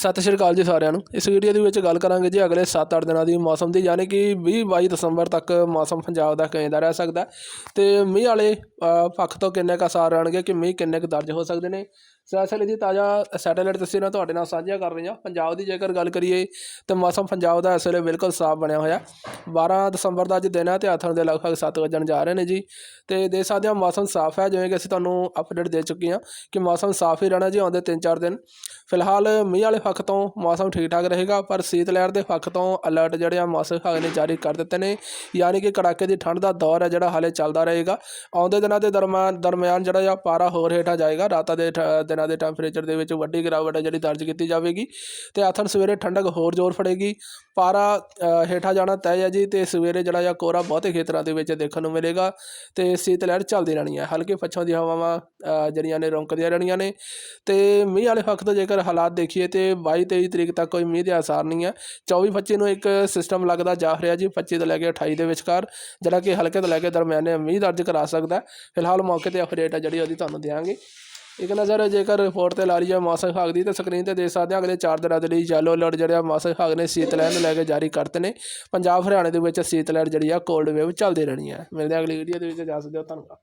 ਸਤਿ ਸ਼੍ਰੀ ਅਕਾਲ ਜੀ ਸਾਰਿਆਂ ਨੂੰ। ਇਸ ਵੀਡੀਓ ਦੇ ਵਿੱਚ ਗੱਲ ਕਰਾਂਗੇ ਜੀ ਅਗਲੇ 7-8 ਦਿਨਾਂ ਦੀ ਮੌਸਮ ਦੀ, ਯਾਨੀ ਕਿ 20-22 ਦਸੰਬਰ ਤੱਕ ਮੌਸਮ ਪੰਜਾਬ ਦਾ ਕਿਵੇਂ ਦਾ ਰਹਿ ਸਕਦਾ ਹੈ। ਤੇ ਮੀਂਹ ਵਾਲੇ ਪੱਖ ਤੋਂ ਕਿੰਨੇ ਕੁ ਅਸਾਰ ਰਹਿਣਗੇ ਕਿ ਮੀਂਹ ਕਿੰਨੇ ਕੁ ਦਰਜ ਹੋ ਸਕਦੇ ਨੇ। ਸਰਾਸਰੀ ਦੀ ਤਾਜ਼ਾ ਸੈਟੇਲਾਈਟ ਤਸਵੀਰਾਂ ਤੁਹਾਡੇ ਨਾਲ ਸਾਂਝੀਆਂ ਕਰ ਰਹੀਆਂ। ਪੰਜਾਬ ਦੀ ਜੇਕਰ ਗੱਲ ਕਰੀਏ, ਤਾਂ ਮੌਸਮ ਪੰਜਾਬ ਦਾ ਇਸ ਵੇਲੇ ਬਿਲਕੁਲ ਸਾਫ਼ ਬਣਿਆ ਹੋਇਆ 12 ਦਸੰਬਰ ਦਾ ਅੱਜ ਦਿਨ ਹੈ ਤੇ ਆਥਣ ਦੇ ਲਗਭਗ 7 ਵਜਣ ਜਾ ਰਹੇ ਨੇ ਜੀ। ਤੇ ਦੇਖ ਸਕਦੇ ਹਾਂ ਮੌਸਮ ਸਾਫ਼ ਹੈ, ਜਿਵੇਂ ਕਿ ਅਸੀਂ ਤੁਹਾਨੂੰ ਅਪਡੇਟ ਦੇ ਚੁੱਕੇ ਹਾਂ ਕਿ ਮੌਸਮ ਸਾਫ਼ ਹੀ ਰਹਿਣਾ ਜੀ ਆਉਂਦੇ 3-4 ਦਿਨ। ਫਿਲਹਾਲ ਮੀਂਹ ਵਾਲੇ ਪੱਖ ਤੋਂ ਮੌਸਮ ਠੀਕ ਠਾਕ ਰਹੇਗਾ, ਪਰ ਸੀਤ ਲਹਿਰ ਦੇ ਪੱਖ ਤੋਂ ਅਲਰਟ ਜਿਹੜੇ ਆ ਮੌਸਮ ਵਿਭਾਗ ਨੇ ਜਾਰੀ ਕਰ ਦਿੱਤੇ ਨੇ। ਯਾਨੀ ਕਿ ਕੜਾਕੇ ਦੀ ਠੰਡ ਦਾ ਦੌਰ ਹੈ ਜਿਹੜਾ ਹਾਲੇ ਚੱਲਦਾ ਰਹੇਗਾ। ਆਉਂਦੇ ਦਿਨਾਂ ਦੇ ਦਰਮਿਆਨ ਦਰਮਿਆਨ ਜਿਹੜਾ ਆ ਪਾਰਾ ਹੋਰ ਹੇਠਾਂ ਜਾਏਗਾ। ਰਾਤਾਂ ਦੇ ਠ- ਦਿਨਾਂ ਦੇ ਟੈਂਪਰੇਚਰ ਦੇ ਵਿੱਚ ਵੱਡੀ ਗਿਰਾਵਟ ਹੈ ਜਿਹੜੀ ਦਰਜ ਕੀਤੀ ਜਾਵੇਗੀ। ਤੇ ਆਥਣ ਸਵੇਰੇ ਠੰਡਕ ਹੋਰ ਜ਼ੋਰ ਫੜੇਗੀ। ਪਾਰਾ ਹੇਠਾਂ ਜਾਣਾ ਤੈਅ ਹੈ ਜੀ ਤੇ ਸਵੇਰੇ ਜਿਹੜਾ ਆ ਕੋਰਾ ਬਹੁਤੇ ਖੇਤਰਾਂ ਦੇ ਵਿੱਚ ਦੇਖਣ ਨੂੰ ਮਿਲੇਗਾ। ਤੇ ਸੀਤ ਲਹਿਰ ਚੱਲਦੀ ਰਹਿਣੀ ਹੈ। ਹਲਕੇ ਪੱਛੋਂ ਦੀਆਂ ਹਵਾਵਾਂ ਜਿਹੜੀਆਂ ਨੇ ਰੌਣਕਦੀਆਂ ਰਹਿਣੀਆਂ ਨੇ। ਤੇ ਮੀਂਹ ਵਾਲੇ ਵਕਤ ਜੇਕਰ ਹਾਲਾਤ ਦੇਖੀਏ ਤੇ 22 23 ਤਰੀਕ ਤੱਕ ਕੋਈ ਮੀਂਹ ਦੇ ਆਸਾਰ ਨਹੀਂ ਹੈ। 24 25 ਨੂੰ ਇੱਕ ਸਿਸਟਮ ਲੱਗਦਾ ਜਾ ਰਿਹਾ ਜੀ 25 ਤੋਂ ਲੈ ਕੇ 28 ਦੇ ਵਿਚਕਾਰ, ਜਿਹੜਾ ਕਿ ਹਲਕੇ ਤੋਂ ਲੈ ਕੇ ਦਰਮਿਆਨੇ ਮੀਂਹ ਦਰਜ ਕਰਾ ਸਕਦਾ ਫਿਲਹਾਲ ਮੌਕੇ ਤੇ ਅਪਡੇਟ ਹੈ ਜਿਹੜੀ ਉਹਦੀ ਤੁਹਾਨੂੰ ਦਿਆਂਗੇ। ਇੱਕ ਨਜ਼ਰ ਜੇਕਰ ਰਿਪੋਰਟ ਤੇ ਲਾ ਲਈਏ ਮੌਸਮ ਵਿਭਾਗ ਦੀ, ਤਾਂ ਸਕਰੀਨ ਤੇ ਦੇਖ ਸਕਦੇ ਹਾਂ, ਅਗਲੇ 4 ਦਿਨਾਂ ਦੇ ਲਈ ਯੈਲੋ ਅਲਰਟ ਜਿਹੜਾ ਮੌਸਮ ਵਿਭਾਗ ਨੇ ਸੀਤ ਲਹਿਰ ਨੂੰ ਲੈ ਕੇ ਜਾਰੀ ਕਰਤੇ ਨੇ। ਪੰਜਾਬ, ਹਰਿਆਣੇ ਦੇ ਵਿੱਚ ਸੀਤ ਲਹਿਰ ਜਿਹੜੀ ਆ ਕੋਲਡ ਵੇਵ ਚੱਲਦੀ ਰਹਿਣੀ ਹੈ। ਮਿਲਦੇ ਅਗਲੀ ਵੀਡੀਓ ਦੇ ਵਿੱਚ ਜਾ ਸਕਦੇ ਹੋ ਧੰਨਵਾਦ।